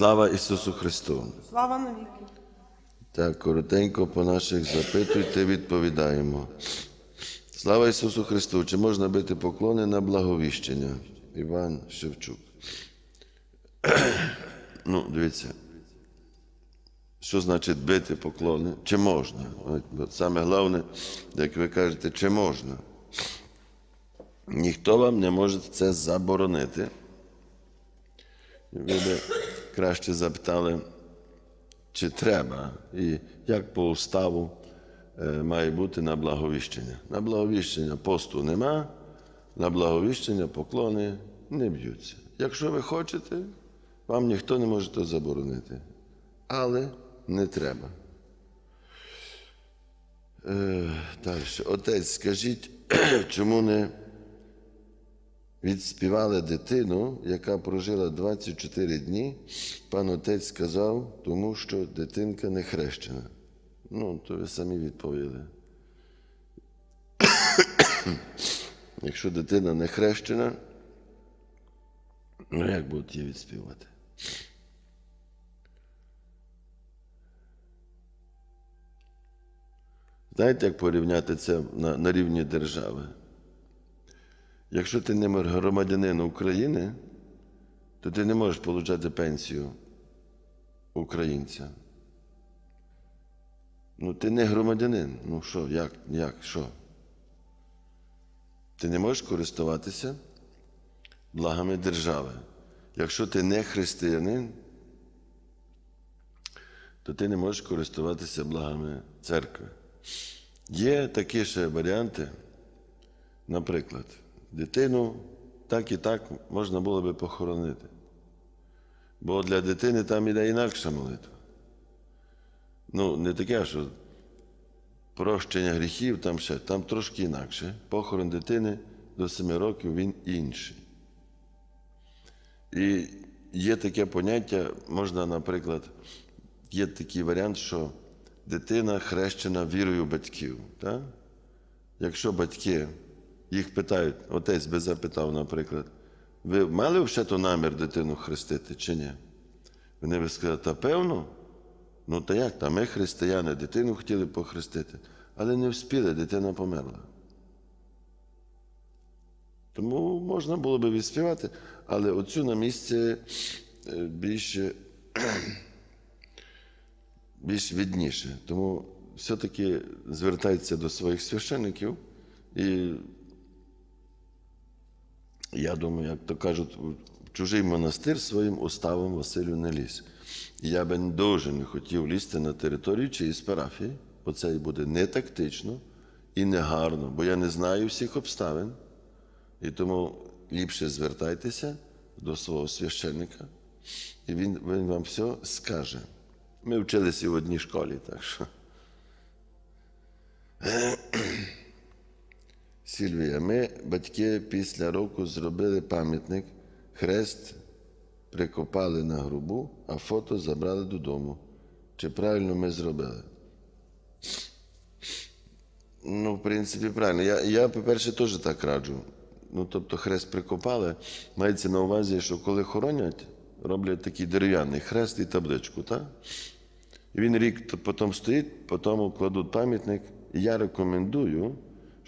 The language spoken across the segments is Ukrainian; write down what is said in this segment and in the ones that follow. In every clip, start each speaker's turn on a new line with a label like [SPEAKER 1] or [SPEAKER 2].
[SPEAKER 1] Слава Ісусу Христу!
[SPEAKER 2] Слава навіки.
[SPEAKER 1] Так, коротенько по наших запитуйте, відповідаємо. Слава Ісусу Христу! Чи можна бити поклони на благовіщення? Іван Шевчук. ну, дивіться. Що значить бити поклони? Чи можна? От, Саме головне, як ви кажете, чи можна? Ніхто вам не може це заборонити. Ви краще запитали, чи треба, і як по уставу е, має бути на благовіщення. На благовіщення посту нема, на благовіщення поклони не б'ються. Якщо ви хочете, вам ніхто не може то заборонити. Але не треба. Е, далі. Отець, скажіть, чому не відспівали дитину, яка прожила 24 дні, пан отець сказав, тому що дитинка не хрещена. Ну, то ви самі відповіли. Якщо дитина не хрещена, ну як будуть її відспівати? Знаєте, як порівняти це на, на рівні держави? Якщо ти не громадянин України, то ти не можеш отримати пенсію українця. Ну, ти не громадянин. Ну що, як, як, що? Ти не можеш користуватися благами держави. Якщо ти не християнин, то ти не можеш користуватися благами церкви. Є такі ще варіанти, наприклад, дитину так і так можна було би похоронити. Бо для дитини там іде інакша молитва. Ну, не таке, що прощення гріхів, там ще, там трошки інакше. Похорон дитини до 7 років він інший. І є таке поняття, можна, наприклад, є такий варіант, що дитина хрещена вірою батьків. Так? Якщо батьки їх питають, отець би запитав, наприклад, ви мали вже то намір дитину хрестити чи ні? Вони би сказали, та певно. Ну та як? Та ми християни, дитину хотіли похрестити, але не вспіли, дитина померла. Тому можна було би відспівати, але оцю на місці е, більше, більш відніше. Тому все-таки звертайтеся до своїх священиків і я думаю, як то кажуть, в чужий монастир своїм уставом Василю не ліз. Я би дуже не хотів лізти на територію чиїсь парафії, бо це буде не тактично і не гарно, бо я не знаю всіх обставин. І тому ліпше звертайтеся до свого священника, і він, він вам все скаже. Ми вчилися в одній школі, так що. Сільвія, ми, батьки, після року зробили пам'ятник, хрест прикопали на грубу, а фото забрали додому. Чи правильно ми зробили? Ну, в принципі, правильно. Я, я по-перше, теж так раджу. Ну, тобто, хрест прикопали. Мається на увазі, що коли хоронять, роблять такий дерев'яний хрест і табличку, так? Він рік потім стоїть, потім кладуть пам'ятник. Я рекомендую,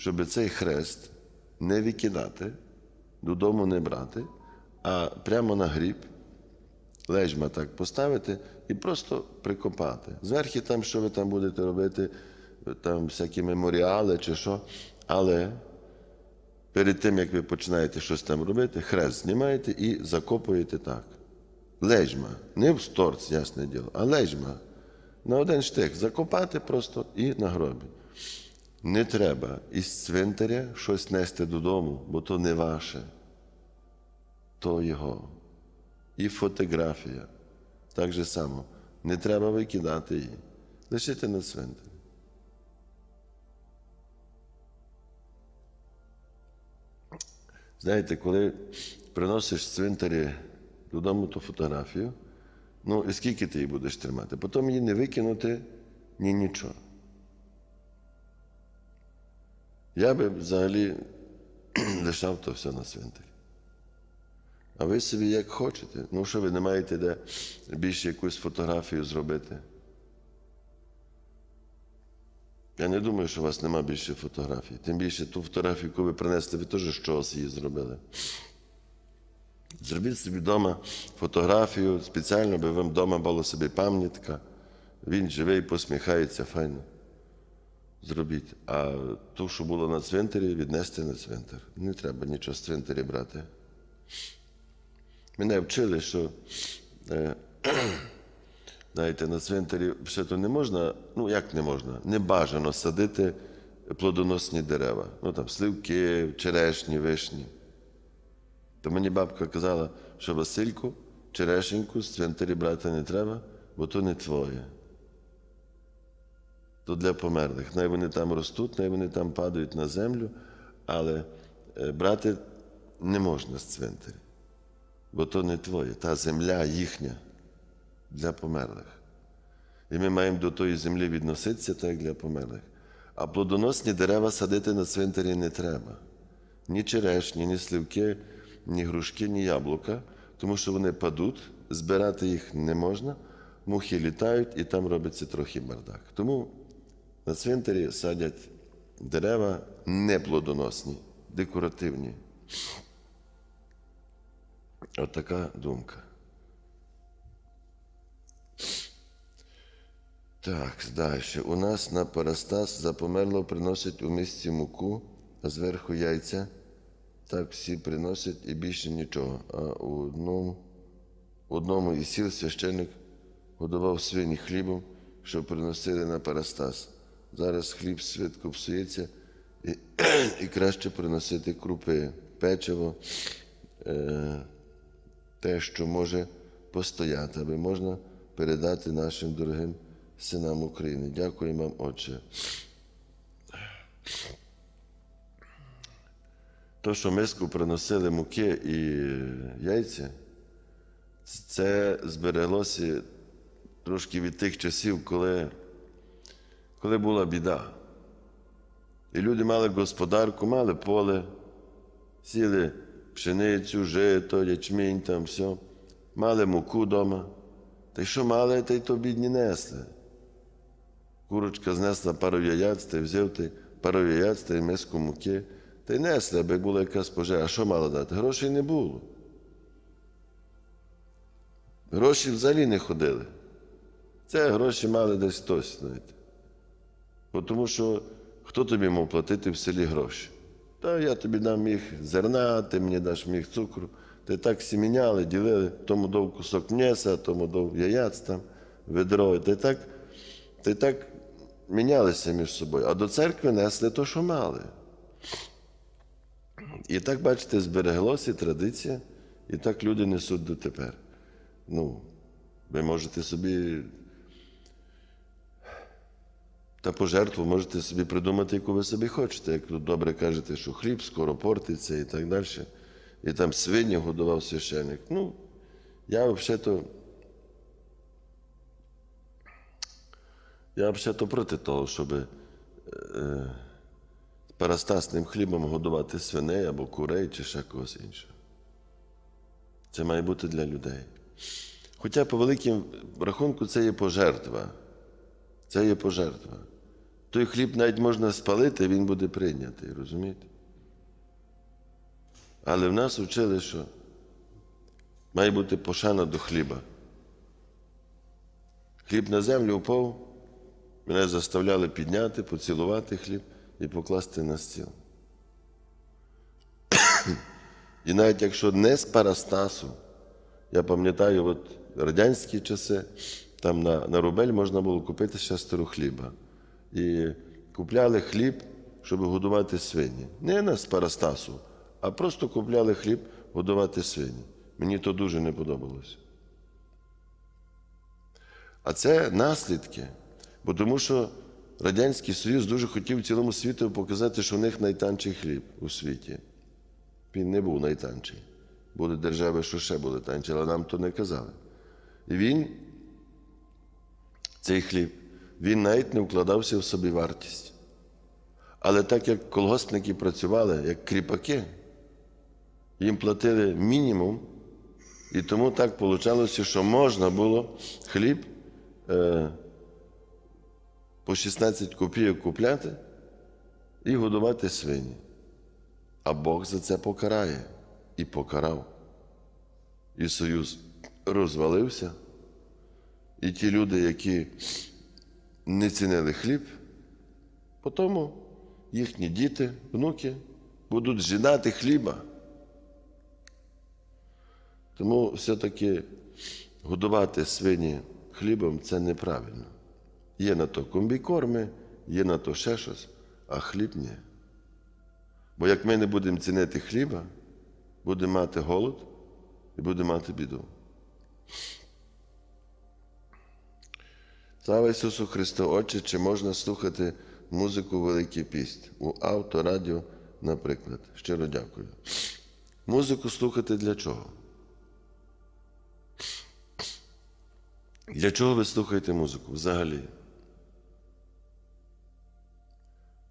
[SPEAKER 1] щоб цей хрест не викидати, додому не брати, а прямо на гріб, лежма так поставити і просто прикопати. Зверху там, що ви там будете робити, там всякі меморіали чи що, але перед тим, як ви починаєте щось там робити, хрест знімаєте і закопуєте так. Лежма. Не в торц, ясне діло, а лежма. На один штик закопати просто і на гробі. Не треба із цвинтаря щось нести додому, бо то не ваше, то його. І фотографія. Так же само. Не треба викидати її. Лишити на цвинтарі. Знаєте, коли приносиш цвинтарі додому ту фотографію, ну і скільки ти її будеш тримати? Потім її не викинути ні нічого. Я би взагалі лишав то все на цвинтарі. А ви собі як хочете. Ну що ви не маєте де більше якусь фотографію зробити? Я не думаю, що у вас нема більше фотографій. Тим більше ту фотографію, яку ви принесли, ви теж чогось її зробили. Зробіть собі вдома фотографію спеціально, аби вам вдома була собі пам'ятка. Він живий, посміхається, файно. Зробіть. А ту, що було на цвинтарі, віднести на цвинтар. Не треба нічого з цвинтаря брати. Мене вчили, що е, знаєте, на цвинтарі все то не можна, ну як не можна, не бажано садити плодоносні дерева. Ну там сливки, черешні, вишні. То мені бабка казала, що Васильку, черешеньку з цвинтарі брати не треба, бо то не твоє. То для померлих. Най вони там ростуть, най вони там падають на землю, але е, брати не можна з цвинтаря. Бо то не твоє, та земля їхня для померлих. І ми маємо до тої землі відноситися так, як для померлих. А плодоносні дерева садити на цвинтарі не треба. Ні черешні, ні сливки, ні грушки, ні яблука, тому що вони падуть, збирати їх не можна, мухи літають і там робиться трохи бардак. Тому на цвинтарі садять дерева неплодоносні, декоративні. От така думка. Так, далі. У нас на парастас за померлого приносять у мисці муку, а зверху яйця. Так всі приносять і більше нічого. А у одному, у одному із сіл священник годував свині хлібом, що приносили на парастас. Зараз хліб швидко псується і, і краще приносити крупи, печиво, е, те, що може постояти, аби можна передати нашим дорогим синам України. Дякую вам, Отче. То, що миску приносили муки і яйця, це збереглося трошки від тих часів, коли, коли була біда. І люди мали господарку, мали поле, сіли пшеницю, жито, ячмінь, там все, мали муку вдома. Та й що мали, та й то бідні несли. Курочка знесла пару яєць, та й взяв ти пару яєць, та й миску муки, та й несли, аби була якась пожежа. А що мало дати? Грошей не було. Гроші взагалі не ходили. Це гроші мали десь хтось, знаєте. Бо тому що хто тобі мав платити в селі гроші? Та я тобі дам міг зерна, ти мені даш міг цукру. Ти так всі міняли, ділили, тому дав кусок м'яса, тому дав яєць там, ведро. Ти так, ти так мінялися між собою. А до церкви несли то, що мали. І так, бачите, збереглося традиція, і так люди несуть дотепер. Ну, ви можете собі. Та пожертву можете собі придумати, яку ви собі хочете. Як тут добре кажете, що хліб скоро портиться і так далі. І там свині годував священник. Ну, я взагалі-то. Я взагалі-то проти того, щоб е, парастасним хлібом годувати свиней або курей чи ще когось іншого. Це має бути для людей. Хоча по великим рахунку це є пожертва. Це є пожертва. Той хліб навіть можна спалити, він буде прийнятий, розумієте? Але в нас вчили, що має бути пошана до хліба. Хліб на землю впав, мене заставляли підняти, поцілувати хліб і покласти на стіл. І навіть якщо не з парастасу, я пам'ятаю, от радянські часи, там на, на рубель можна було купити шестеро хліба. І купляли хліб, щоб годувати свині. Не на парастасу, а просто купляли хліб годувати свині. Мені то дуже не подобалося. А це наслідки. Бо тому що Радянський Союз дуже хотів цілому світу показати, що у них найтанчий хліб у світі. Він не був найтанчий. Були держави, що ще були танчі, але нам то не казали. І він, цей хліб, він навіть не вкладався в собі вартість. Але так як колгоспники працювали, як кріпаки, їм платили мінімум І тому так вийшло, що можна було хліб е, по 16 копійок купляти і годувати свині. А Бог за це покарає і покарав. І союз розвалився. І ті люди, які не цінили хліб, потім їхні діти, внуки будуть жинати хліба. Тому все-таки годувати свині хлібом це неправильно. Є на то комбікорми, є на то ще щось, а хліб ні. Бо як ми не будемо цінити хліба, будемо мати голод і будемо мати біду. Слава Ісусу Христу, Отче, чи можна слухати музику Великий Піст у авто, радіо, наприклад. Щиро дякую. Музику слухати для чого? Для чого ви слухаєте музику взагалі?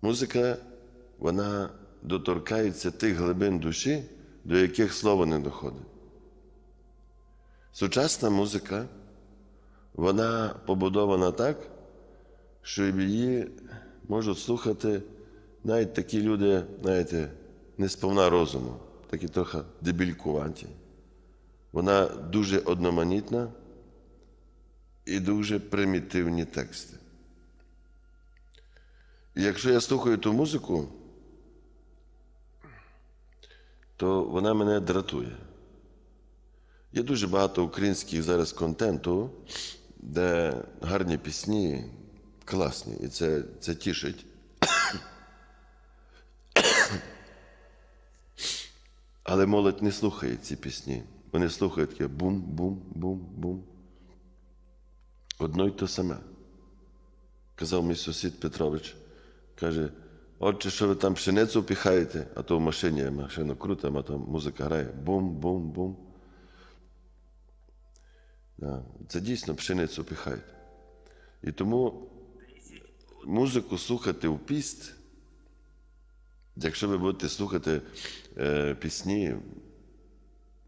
[SPEAKER 1] Музика, вона доторкається тих глибин душі, до яких слово не доходить. Сучасна музика, вона побудована так, що її можуть слухати навіть такі люди, знаєте, не сповна розуму, такі трохи дебількуваті. Вона дуже одноманітна і дуже примітивні тексти. І якщо я слухаю ту музику, то вона мене дратує. Є дуже багато українських зараз контенту, де гарні пісні, класні, і це, це тішить. Але молодь не слухає ці пісні. Вони слухають таке бум-бум-бум-бум. Одно й те саме. Казав мій сусід Петрович, каже, отче, що ви там пшеницю піхаєте, а то в машині машину крутимо, а там музика грає. Бум-бум-бум. Це дійсно пшеницю піхають. І тому музику слухати в піст, якщо ви будете слухати е, пісні,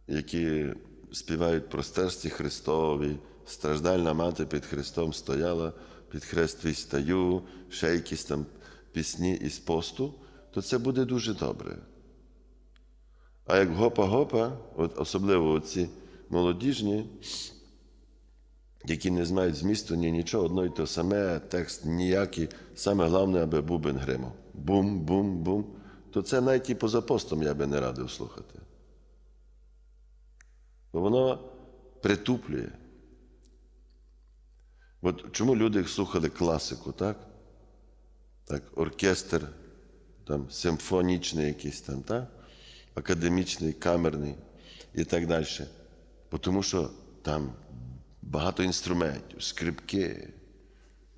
[SPEAKER 1] які співають про стерсті Христові, страждальна мати під Христом стояла, під хрест твій стаю, ще якісь там пісні із посту, то це буде дуже добре. А як гопа-гопа, от особливо ці молодіжні, які не знають змісту ні нічого, одно й те саме, текст ніякий, саме головне, аби бубен гримав. Бум-бум-бум. То це навіть і поза постом я би не радив слухати. Бо воно притуплює. От чому люди слухали класику, так? Так, оркестр, там, симфонічний якийсь там, так? академічний, камерний і так далі. Тому що там багато інструментів, скрипки,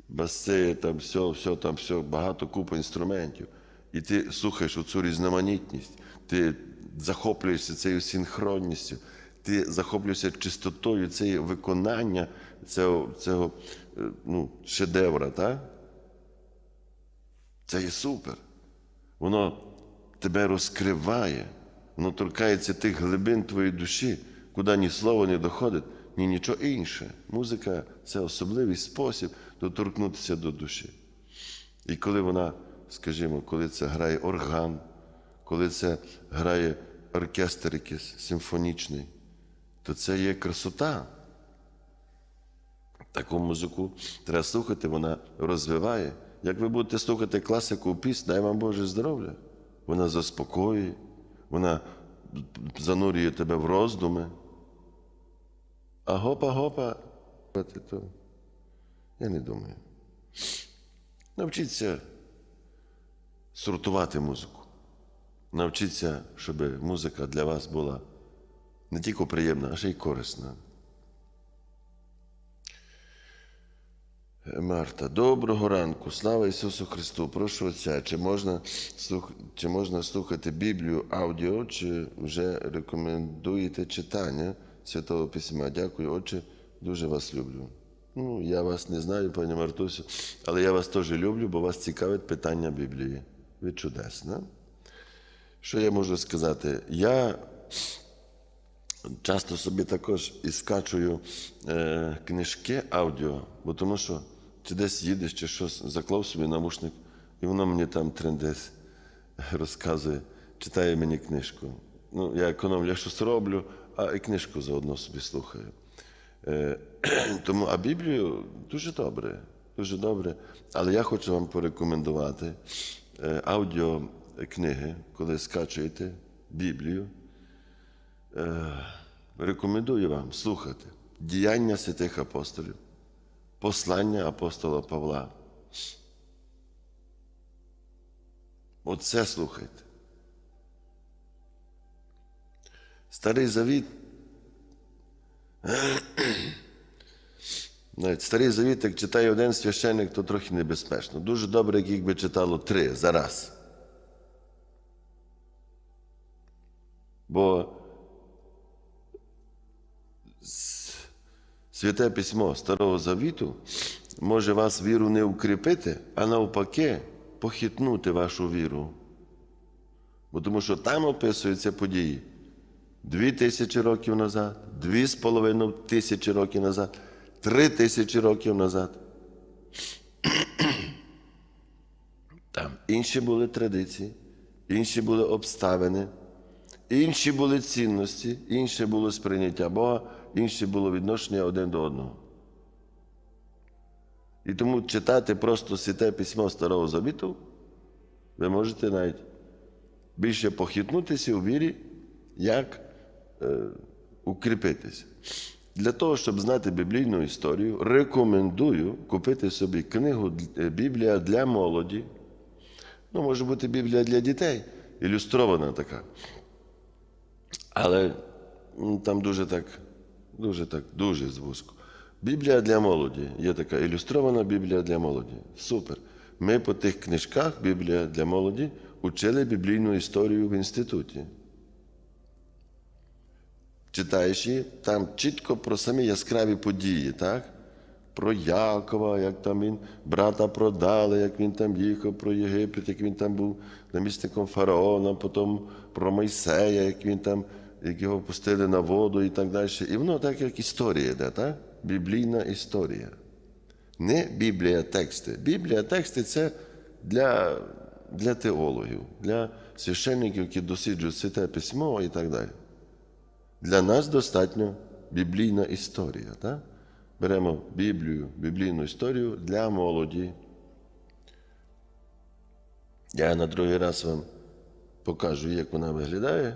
[SPEAKER 1] баси, там все, все, там все, багато купа інструментів. І ти слухаєш оцю різноманітність, ти захоплюєшся цією синхронністю, ти захоплюєшся чистотою цієї виконання цього, цього е, ну, шедевра, так? Це є супер. Воно тебе розкриває, воно торкається тих глибин твоєї душі, куди ні слово не доходить, ні нічого інше. Музика це особливий спосіб доторкнутися до душі. І коли вона, скажімо, коли це грає орган, коли це грає оркестр якийсь симфонічний, то це є красота. Таку музику треба слухати, вона розвиває. Як ви будете слухати класику пісень, дай вам Боже здоров'я. Вона заспокоює, вона занурює тебе в роздуми. А гопа-гопа, то я не думаю. Навчіться сортувати музику. Навчіться, щоб музика для вас була не тільки приємна, а ще й корисна. Марта, доброго ранку, слава Ісусу Христу. Прошу Отця, чи можна, слух... чи можна слухати Біблію аудіо, чи вже рекомендуєте читання Святого Письма? Дякую, Отче, дуже вас люблю. Ну, я вас не знаю, пані Мартусю, але я вас теж люблю, бо вас цікавить питання Біблії. Ви чудесна. Що я можу сказати? Я часто собі також і скачую е, книжки аудіо, бо тому що чи десь їдеш, чи щось, заклав собі навушник, і воно мені там трендець розказує, читає мені книжку. Ну, я економлю, я щось роблю, а і книжку заодно собі слухаю. Е, тому, а Біблію дуже добре, дуже добре. Але я хочу вам порекомендувати е, аудіокниги, коли скачуєте Біблію. Е, рекомендую вам слухати діяння святих апостолів, послання апостола Павла. Оце слухайте. Старий Завіт. Навіть старий завіт, як читає один священник, то трохи небезпечно. Дуже добре, як би читало три за раз. Бо святе письмо Старого Завіту може вас віру не укріпити, а навпаки, похитнути вашу віру. Бо тому що там описуються події дві тисячі років назад, дві з половиною тисячі років назад, три тисячі років назад. Там інші були традиції, інші були обставини, інші були цінності, інше було сприйняття Бога, інше було відношення один до одного. І тому читати просто святе письмо Старого Завіту, ви можете навіть більше похитнутися у вірі, як укріпитися. Для того, щоб знати біблійну історію, рекомендую купити собі книгу е, Біблія для молоді. Ну, може бути Біблія для дітей, ілюстрована така. Але там дуже так, дуже так, дуже звузько. Біблія для молоді. Є така ілюстрована Біблія для молоді. Супер. Ми по тих книжках Біблія для молоді учили біблійну історію в інституті. Читаєш її, там чітко про самі яскраві події, так? Про Якова, як там він брата продали, як він там їхав про Єгипет, як він там був намісником фараона, потім про Мойсея, як він там, як його пустили на воду і так далі. І воно так, як історія йде, так? Біблійна історія. Не Біблія тексти. Біблія тексти це для, для теологів, для священників, які досліджують святе письмо і так далі. Для нас достатньо біблійна історія. Так? Беремо Біблію, біблійну історію для молоді. Я на другий раз вам покажу, як вона виглядає.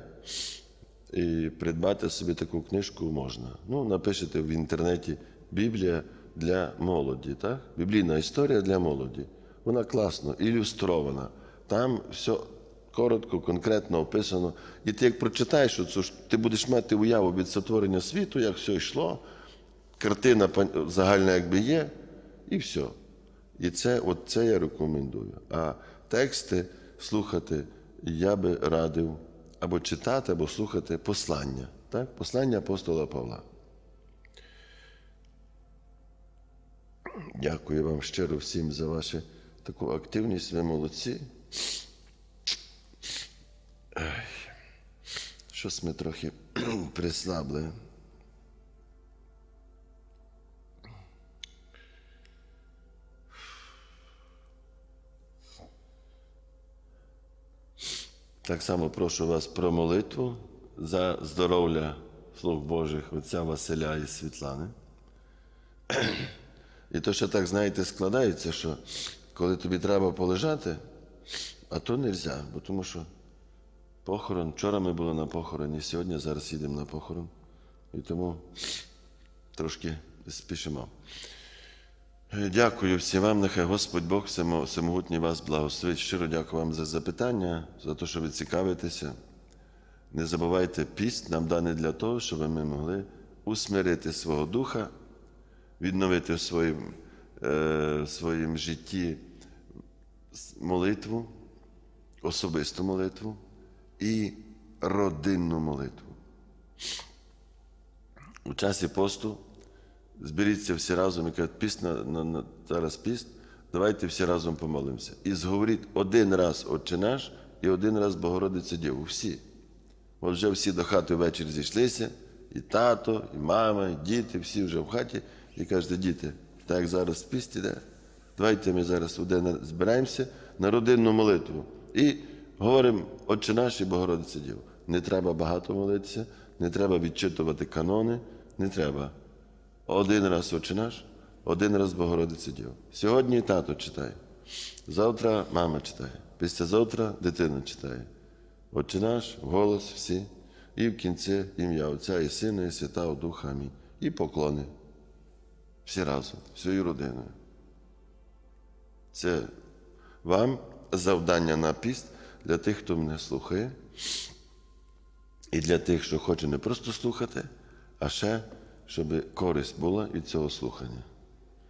[SPEAKER 1] І придбати собі таку книжку можна. Ну, напишете в інтернеті Біблія для молоді. Так? Біблійна історія для молоді. Вона класно, ілюстрована. Там все коротко, конкретно описано. І ти як прочитаєш, оцю, ти будеш мати уяву від сотворення світу, як все йшло, картина загальна якби є, і все. І це, от це я рекомендую. А тексти слухати я би радив або читати, або слухати послання. Так? Послання апостола Павла. Дякую вам щиро всім за вашу таку активність. Ви молодці. Щось ми трохи прислабли. Так само прошу вас про молитву за здоров'я слуг Божих отця Василя і Світлани. І то, що так, знаєте, складається, що коли тобі треба полежати, а то не можна, бо тому що похорон. Вчора ми були на похороні, сьогодні зараз їдемо на похорон. І тому трошки спішимо. Е, Дякую всім вам. Нехай Господь Бог всемо- всемогутній вас благословить. Щиро дякую вам за запитання, за те, що ви цікавитеся. Не забувайте, піст нам даний для того, щоб ми могли усмирити свого духа, відновити в своїм, е, своїм житті молитву, особисту молитву і родинну молитву. У часі посту зберіться всі разом і кажуть, піст на, на, зараз піст, давайте всі разом помолимося. І зговоріть один раз Отче наш і один раз Богородиця Діву. Всі. От вже всі до хати ввечері зійшлися, і тато, і мама, і діти, всі вже в хаті, і кажете, діти, так зараз піст іде, давайте ми зараз один збираємося на родинну молитву. І говоримо, Отче наш і Богородице Діво. Не треба багато молитися, не треба відчитувати канони, не треба. Один раз Отче наш, один раз Богородице Діво. Сьогодні тато читає, завтра мама читає, післязавтра дитина читає. Отче наш, голос всі, і в кінці ім'я Отця і Сина, і Святого Духа. Амінь. І поклони. Всі разом, всією родиною. Це вам завдання на піст для тих, хто мене слухає, і для тих, що хоче не просто слухати, а ще, щоб користь була від цього слухання.